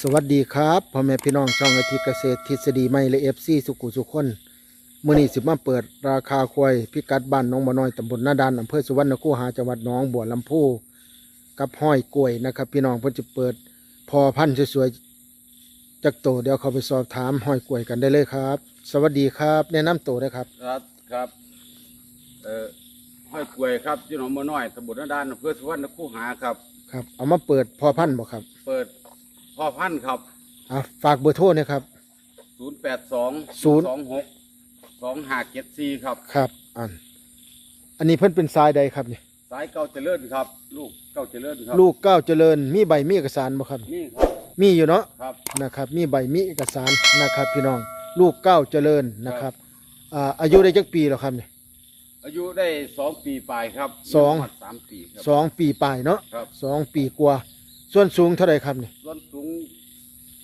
สวัสดีครับพ่อแม่พี่น้องช่องอาทิตย์เกษตรทฤษฎีไม่และเอฟซีสุขุสุขคนมื่อนี้สิมาเปิดราคาควายพิกัดบ้านหน้องบ่อน้อยตำบลนาดานอำเภอสุวรรณคูหาจังหวัดหนองบัวลำพูกับห้อยกล้วยนะครับ พี่น้องเพิ่นจะเปิดพอพันธุ์สวยๆจักโตเดี๋ยวเขาไปสอบถามห้อยกล้วยกันได้เลยครับ สวัสดีครับแนะนำตัวด้วยครับ ครับครับ เอ่อห้อยกล้วยครับที่หนองบัวน้อยตำบลนาดานอำเพื่อสุวรรณคูหาครับ ครับ เอามาเปิดพอพันธุ์บ่ครับ เปิด พ่อพันธุ์ครับ อะฝากเบอร์โทรนะครับ0 8 2ศูนย์2 6 2 5 7 4ครับ ครับอันอันนี้เพิ่นเป็นทรายใดครับนี่สายเก้าเจริญครับ ลูกเก้าเจริญครับลูกเก้าวเจริญมีใบมีเอกสารบ่ครับ นี่ครับมีอยู่เนาะครับ นะครับ มีใบมีเอกสารนะครับ พี่น้อง ลูกเก้าเจริญนะครับอ่าอายุได้จักปีแล้วครับเนี่ย อายุได้สองปีปลายครับสอง สามปีครับ สองปีปลายเนาะครับ สองปีกว่า ส่วนสูงเท่าไหร่ครับเนี่ยส่วนสูง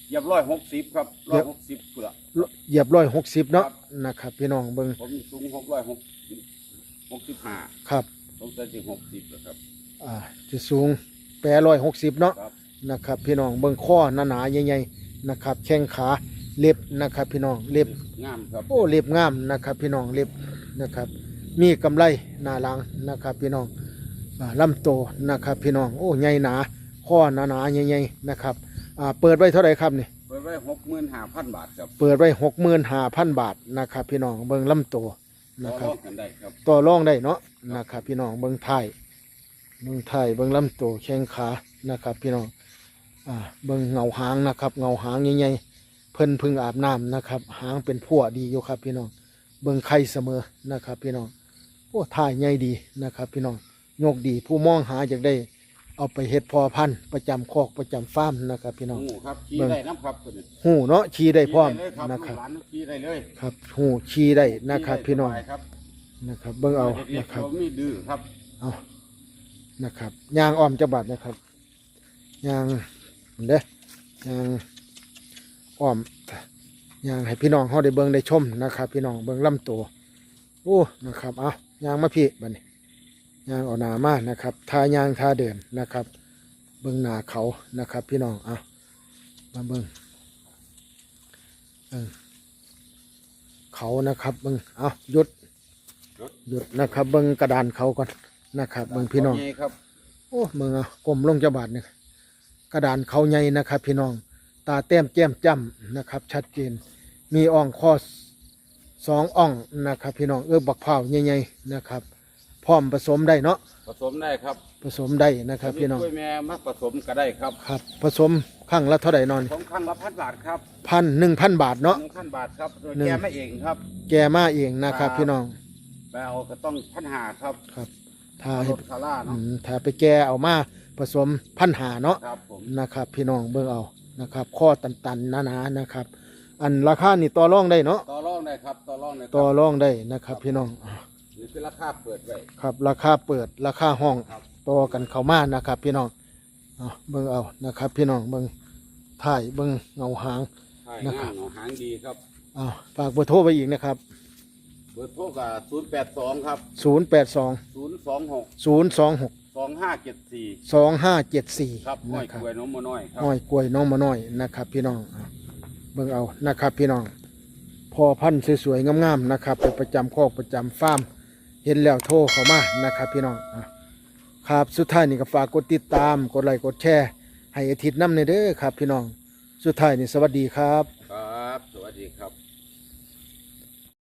เหยียบร้อยหกสิบครับเหยีร้อยยบหกสิบกุละเหยียบร้อยหกสิบเนาะครับ นะครับ พี่น้องเบิ้งผมสูงหกร้อยหกหกสิบห้าครับผมจะถึงหกสิบแล้วครับอ่าจะสูงแปดร้อยหกสิบเนาะ ครับ นะครับพี่น้องเบิ้งข้อหนาๆใหญ่ๆนะครับแข้งขาเล็บนะครับพี่น้องเล็บงามครับโอ้เล็บงามนะครับพี่น้องเล็บนะครับ มีกำไรหน้าหลังนะครับพี่น้องอ่าลำโตนะครับพี่น้องโอ้ใหญ่หนา ข้อหนาหนาๆใหญ่ๆนะครับอ่าเปิดไว้เท่าไหร่ครับนี่เปิดไว้หกหมื่นห้าพันบาทครับเปิดไว้หกหมื่นห้าพันบาทนะครับ พี่น้องเบิ้งลำโตต่นะอครรับองกันได้ครับ ต่อรองได้เนาะนะครับ พี่น้องเบิ้งไทยเบิ้งไทยเบิ้งลำโตแข้งขานะครับ พี่น้องอ่าเบิ้งเงาหางนะครับ เงาหางใหญ่ๆเพิ่นเพึ่งอาบน้ำนะครับ หางเป็นพั่วดีอยู่ครับ พี่น้องเบิ้งไข่เสมอนะครับ พี่น้องโอ้ท่ายใหญ่ดีนะครับ พี่น้องโยกดีผู้มองหาอยากได้ เอาไปเฮ็ดพอพันธุ์ประจำคอกประจำฟาร์มนะครับ พี่น้อง หูครับขี่เบิ่งได้น้ำครับตัวนี้หูเนาะชี้ได้พร้อมขี่ได้เลยนะครับลูกหลานขี่ได้เลยครับหูชี้ได้นะครับขี่ได้พี่น้องสบายครับนะครับ เบิ่งเอาเด็นะกคๆรับ เขาไม่ดื้อครับเอานะครับยางอ้อมจะบาดนะครับยางเด้อยางอ้อมยางให้พี่น้องเขาได้เบิ่งได้ชมนะครับ พี่น้องเบิ่งลำตัวโอ้นะครับเอายางมาพี่บัดนี้ ยางเอาหนามานะครับทายางทาเดินนะครับ เบิ่งหนาเขานะครับ พี่น้องเอามาเบิ่งเออเขานะครับเบิ่งเอาหยุดหยุดหยุดนะครับ เบิ่งกระดานเขาก่อนนะครับ เบิ่งพี่น้องขใหญ่ครับโอ้เมืองอะกลมลงจะบาดเนี่ยกระดานเขาใหญ่นะครับ พี่น้อง ตาแต้มแก้มจ้ำนะครับ ชัดเจน มีอ่องคอสองอ่องนะครับ พี่น้องเอื้อบักเผาวใหญ่ๆนะครับ พร้อมผสมได้เนาะผสมได้ครับผสมได้นะครับพี่น้อง มีกล้วยแม่มาผสมก็ได้ครับครับ ผสมข้างละเท่าไหร่นอนสองครั้งละพันบาทครับพันหนึ่งพันบาทเนาะ หนึ่งพันบาทครับโดยหนึ่ง แกไม่เองครับแกมาเองนะครับ พี่น้องไปเอาก็ต้องพันหาครับครับถ้าเอาให้รถคาร่าอืเนาะมถ้าไปแกเอามาผสมพันหาเนาะ ครับผมนะครับ พี่น้องเบิ่งเอานะครับ ข้อตันๆหนาๆนะครับ อันราคานี่ต่อรองได้เนาะต่อรองได้ครับต่อรองได้คต่อรับรองได้นะครับ พี่น้องอ่า นี่คือราคาเปิดไว้ ครับ ราคาเปิดราคาห้องครับ ต่อกันเข้ามานะครับ พี่น้องเอาเบิ่งเอานะครับ พี่น้องเบิ่งถ่ายเบิ่งเงาหาง ใช่นะงาครับมเอาหางดีครับ เอาฝากเบอร์โทรไปอีกนะครับ เบอร์โทรกับศูนย์แปดสองครับ082 ศูนย์สองหก026 สองห้าเจ็ดสี่2574ครับห้อนะยครักบล้วยน้องมะน้อยครับ ห้อยกล้วยน้องมาน้อยนะครับ พี่น้องเอาเบิ่งเอานะครับ พี่น้องพอพันธุ์สวยๆงามๆนะครับไปประจำคอกประจำฟาร์ม เห็นแล้วโทรเข้ามานะครับพี่น้องครับสุดท้ายนี่ก็ฝากกดติดตาม กดไลค์กดแชร์ ให้อาทิตย์น้ำในเด้อครับพี่น้อง สุดท้ายนี่สวัสดีครับ